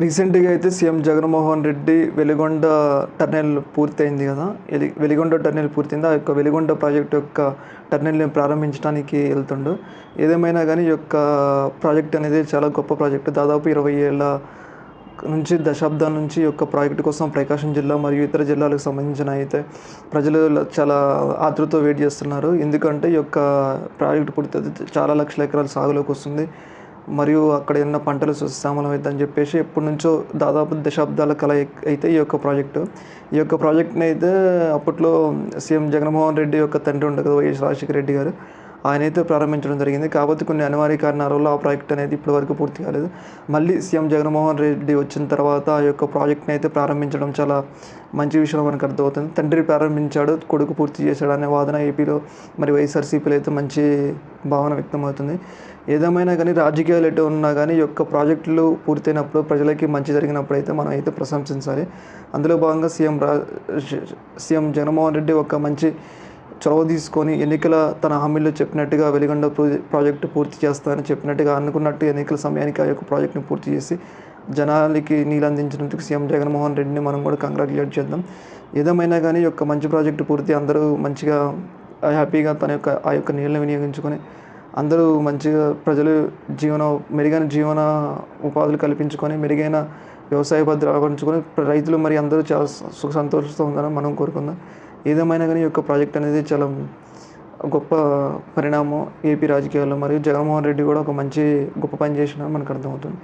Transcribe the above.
రీసెంట్గా అయితే CM Jaganmohan Reddy Veligonda tunnel పూర్తయింది కదా? వెలి వెలిగొండ టర్నెల్ పూర్తయింది? ఆ యొక్క వెలిగొండ ప్రాజెక్ట్ యొక్క టర్నెల్ని ప్రారంభించడానికి వెళ్తుండు. ఏదేమైనా కానీ ఈ యొక్క ప్రాజెక్ట్ అనేది చాలా గొప్ప ప్రాజెక్ట్. దాదాపు ఇరవై ఏళ్ళ నుంచి దశాబ్దాల నుంచి ఈ యొక్క ప్రాజెక్టు కోసం ప్రకాశం జిల్లా మరియు ఇతర జిల్లాలకు సంబంధించిన అయితే ప్రజలు చాలా ఆతృత వెయిట్ చేస్తున్నారు. ఎందుకంటే ఈ యొక్క ప్రాజెక్టు పూర్తి చాలా లక్షల ఎకరాల సాగులోకి వస్తుంది. మరియు అక్కడ ఉన్న పంటలు సుస్థామలం అవుతుందని చెప్పేసి ఎప్పటి నుంచో దాదాపు దశాబ్దాల కల అయితే ఈ యొక్క ప్రాజెక్టు. ఈ యొక్క ప్రాజెక్ట్ని అయితే అప్పట్లో సీఎం జగన్మోహన్ రెడ్డి యొక్క తండ్రి ఉండదు వైఎస్ రాజశేఖర రెడ్డి గారు. ఆయన అయితే ప్రారంభించడం జరిగింది. కాకపోతే కొన్ని అనివార్య కారణాల వల్ల ఆ ప్రాజెక్ట్ అనేది ఇప్పటి వరకు పూర్తి కాలేదు. మళ్ళీ సీఎం జగన్మోహన్ రెడ్డి వచ్చిన తర్వాత ఆ యొక్క ప్రాజెక్ట్ని అయితే ప్రారంభించడం చాలా మంచి విషయం మనకు అర్థమవుతుంది. తండ్రి ప్రారంభించాడు కొడుకు పూర్తి చేశాడు అనే వాదన ఏపీలో మరి వైఎస్ఆర్సీపీలో అయితే మంచి భావన వ్యక్తమవుతుంది. ఏదేమైనా కానీ రాజకీయాలు ఎటు ఉన్నా కానీ ఈ యొక్క ప్రాజెక్టులు పూర్తయినప్పుడు ప్రజలకి మంచి జరిగినప్పుడు అయితే మనం అయితే ప్రశంసించాలి. అందులో భాగంగా సీఎం రా సీఎం జగన్మోహన్ రెడ్డి ఒక మంచి చొరవ తీసుకొని ఎన్నికల తన హామీలో చెప్పినట్టుగా వెలిగొండ ప్రాజెక్టు పూర్తి చేస్తానని చెప్పినట్టుగా అనుకున్నట్టు ఎన్నికల సమయానికి ఆ యొక్క ప్రాజెక్ట్ని పూర్తి చేసి జనాలకి నీళ్ళు అందించినందుకు సీఎం జగన్మోహన్ రెడ్డిని మనం కూడా కంగ్రాచులేట్ చేద్దాం. ఏదేమైనా కానీ ఈ యొక్క మంచి ప్రాజెక్టు పూర్తి అందరూ మంచిగా హ్యాపీగా తన యొక్క ఆ యొక్క నీళ్ళని వినియోగించుకొని అందరూ మంచిగా ప్రజలు జీవన మెరుగైన జీవన ఉపాధులు కల్పించుకొని మెరుగైన వ్యవసాయ పద్ధతులు అలవరించుకొని రైతులు మరి అందరూ చాలా సుఖ సంతోషంతో ఉందని మనం కోరుకుందాం. ఏదేమైనా కానీ ఈ యొక్క ప్రాజెక్ట్ అనేది చాలా గొప్ప పరిణామం ఏపీ రాజకీయాల్లో మరియు జగన్మోహన్ రెడ్డి కూడా ఒక మంచి గొప్ప పని చేసిన మనకు అర్థమవుతుంది.